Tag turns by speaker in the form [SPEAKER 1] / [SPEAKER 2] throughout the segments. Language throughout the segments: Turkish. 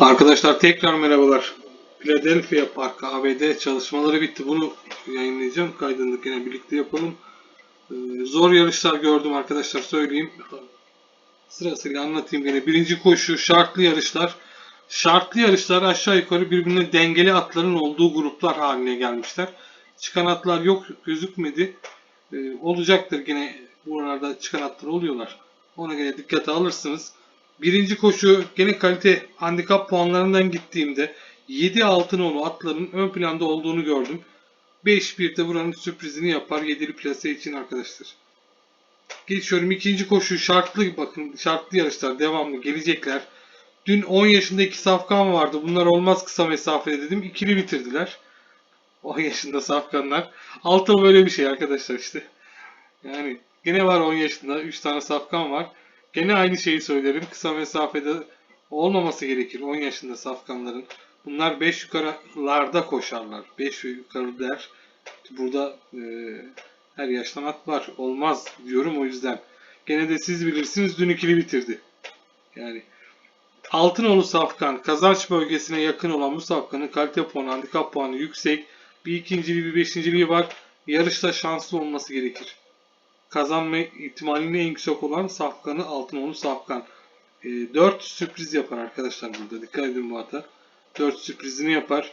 [SPEAKER 1] Arkadaşlar tekrar merhabalar. Philadelphia Park ABD çalışmaları bitti. Bunu yayınlayacağım. Kaydını yine birlikte yapalım. Ee, zor yarışlar gördüm arkadaşlar söyleyeyim. Sırasıyla anlatayım gene. Birinci koşu şartlı yarışlar. Şartlı yarışlar aşağı yukarı birbirine dengeli atların olduğu gruplar haline gelmişler. Çıkan atlar yok gözükmedi. Ee, olacaktır gene buralarda çıkan atlar oluyorlar. Ona göre dikkate alırsınız. Birinci koşu gene kalite handikap puanlarından gittiğimde 7 altın atların ön planda olduğunu gördüm. 5-1'de buranın sürprizini yapar 7'li plase için arkadaşlar. Geçiyorum ikinci koşu şartlı bakın şartlı yarışlar devamlı gelecekler. Dün 10 yaşında iki safkan vardı. Bunlar olmaz kısa mesafede dedim. İkili bitirdiler. 10 yaşında safkanlar. Altın böyle bir şey arkadaşlar işte. Yani gene var 10 yaşında 3 tane safkan var. Gene aynı şeyi söylerim. Kısa mesafede olmaması gerekir 10 yaşında safkanların. Bunlar 5 yukarılarda koşarlar. 5 yukarı der. Burada e, her yaştan at var. Olmaz diyorum o yüzden. Gene de siz bilirsiniz dün ikili bitirdi. Yani Altınoğlu Safkan kazanç bölgesine yakın olan bu safkanın kalite puanı, handikap puanı yüksek. Bir ikinciliği bir beşinciliği var. Yarışta şanslı olması gerekir kazanma ihtimalinin en yüksek olan Safkan'ı Altınoğlu Safkan. E, 4 sürpriz yapar arkadaşlar burada. Dikkat edin bu hata. 4 sürprizini yapar.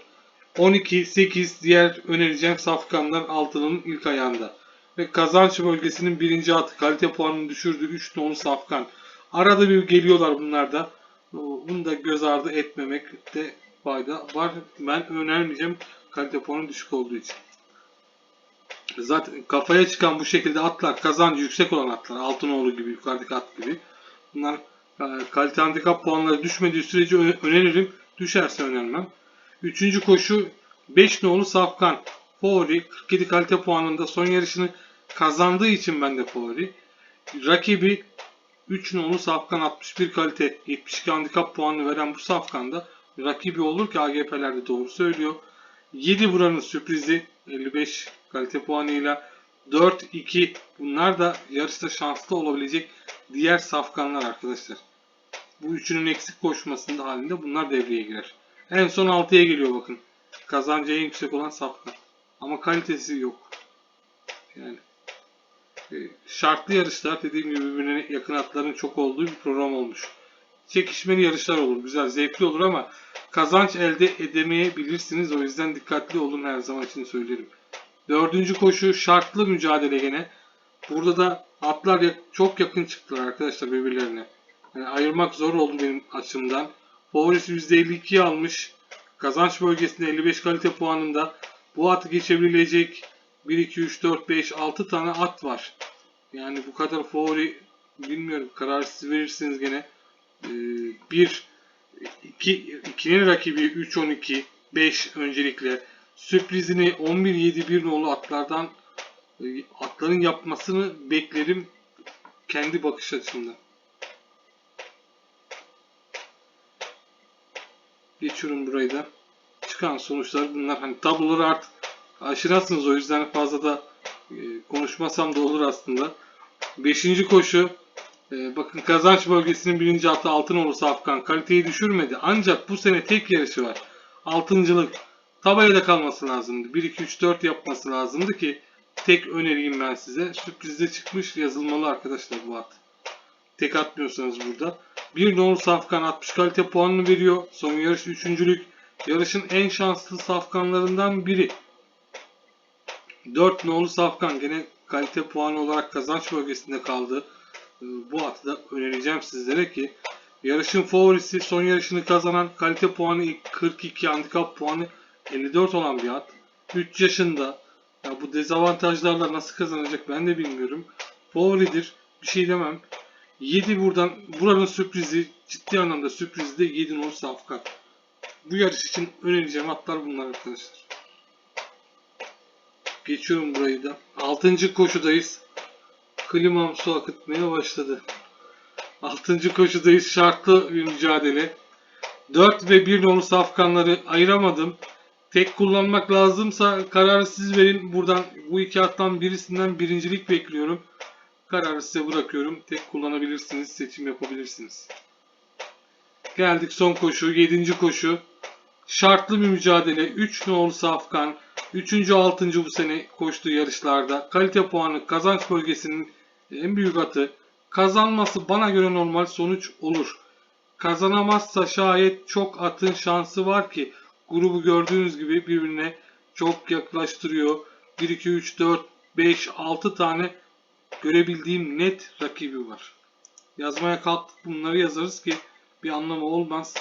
[SPEAKER 1] 12, 8 diğer önereceğim Safkanlar Altınoğlu'nun ilk ayağında. Ve kazanç bölgesinin birinci atı kalite puanını düşürdüğü 3 nolu Safkan. Arada bir geliyorlar bunlar da. Bunu da göz ardı etmemekte fayda var. Ben önermeyeceğim kalite puanı düşük olduğu için. Zaten kafaya çıkan bu şekilde atlar, kazancı yüksek olan atlar, Altınoğlu gibi, yukarıdaki at gibi. Bunlar e, kalite handikap puanları düşmediği sürece öneririm. Düşerse önermem. Üçüncü koşu 5 nolu Safkan. Favori 47 kalite puanında son yarışını kazandığı için ben de favori. Rakibi 3 nolu Safkan 61 kalite 72 handikap puanı veren bu Safkan'da rakibi olur ki AGP'lerde doğru söylüyor. 7 buranın sürprizi 55 kalite puanıyla 4-2 bunlar da yarışta şanslı olabilecek diğer safkanlar arkadaşlar. Bu üçünün eksik koşmasında halinde bunlar devreye girer. En son 6'ya geliyor bakın. Kazancı en yüksek olan safkan. Ama kalitesi yok. Yani e, şartlı yarışlar dediğim gibi birbirine yakın atların çok olduğu bir program olmuş. Çekişmeli yarışlar olur. Güzel, zevkli olur ama kazanç elde edemeyebilirsiniz. O yüzden dikkatli olun her zaman için söylerim. Dördüncü koşu şartlı mücadele gene. Burada da atlar çok yakın çıktılar arkadaşlar birbirlerine. Yani ayırmak zor oldu benim açımdan. Favorisi %52 almış. Kazanç bölgesinde 55 kalite puanında. Bu atı geçebilecek 1, 2, 3, 4, 5, 6 tane at var. Yani bu kadar favori bilmiyorum. Karar siz verirsiniz gene. 1, 2, 2'nin rakibi 3, 12, 5 öncelikle sürprizini 11-7-1 nolu atlardan e, atların yapmasını beklerim kendi bakış açımdan. Geçiyorum burayı da. Çıkan sonuçlar bunlar. Hani tabloları artık aşinasınız o yüzden fazla da e, konuşmasam da olur aslında. Beşinci koşu bakın kazanç bölgesinin birinci atı Altınoğlu Safkan kaliteyi düşürmedi. Ancak bu sene tek yarışı var. Altıncılık tabelada kalması lazımdı. 1 2 3 4 yapması lazımdı ki tek öneriyim ben size. Sürprizde çıkmış yazılmalı arkadaşlar bu at. Tek atmıyorsanız burada. Bir nolu Safkan 60 kalite puanını veriyor. Son yarış üçüncülük. Yarışın en şanslı safkanlarından biri. 4 nolu Safkan gene kalite puanı olarak kazanç bölgesinde kaldı. Ee, bu atı da önereceğim sizlere ki yarışın favorisi son yarışını kazanan kalite puanı 42 handikap puanı 54 olan bir at. 3 yaşında. Ya bu dezavantajlarla nasıl kazanacak ben de bilmiyorum. Favoridir. Bir şey demem. 7 buradan buranın sürprizi ciddi anlamda sürprizi de 7 nolu Safkan. Bu yarış için önereceğim atlar bunlar arkadaşlar. Geçiyorum burayı da. 6. koşudayız. Klimam su akıtmaya başladı. 6. koşudayız. Şartlı bir mücadele. 4 ve 1 nolu safkanları ayıramadım. Tek kullanmak lazımsa kararı siz verin. Buradan bu iki attan birisinden birincilik bekliyorum. Kararı size bırakıyorum. Tek kullanabilirsiniz. Seçim yapabilirsiniz. Geldik son koşu. 7. koşu. Şartlı bir mücadele. 3 nolu Safkan. 3. 6. bu sene koştuğu yarışlarda. Kalite puanı kazanç bölgesinin en büyük atı. Kazanması bana göre normal sonuç olur. Kazanamazsa şayet çok atın şansı var ki grubu gördüğünüz gibi birbirine çok yaklaştırıyor. 1, 2, 3, 4, 5, 6 tane görebildiğim net rakibi var. Yazmaya kalktık bunları yazarız ki bir anlamı olmaz.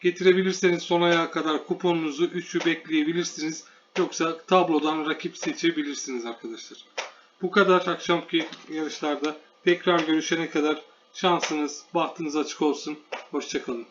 [SPEAKER 1] Getirebilirseniz son ayağa kadar kuponunuzu 3'ü bekleyebilirsiniz. Yoksa tablodan rakip seçebilirsiniz arkadaşlar. Bu kadar akşamki yarışlarda. Tekrar görüşene kadar şansınız, bahtınız açık olsun. Hoşçakalın.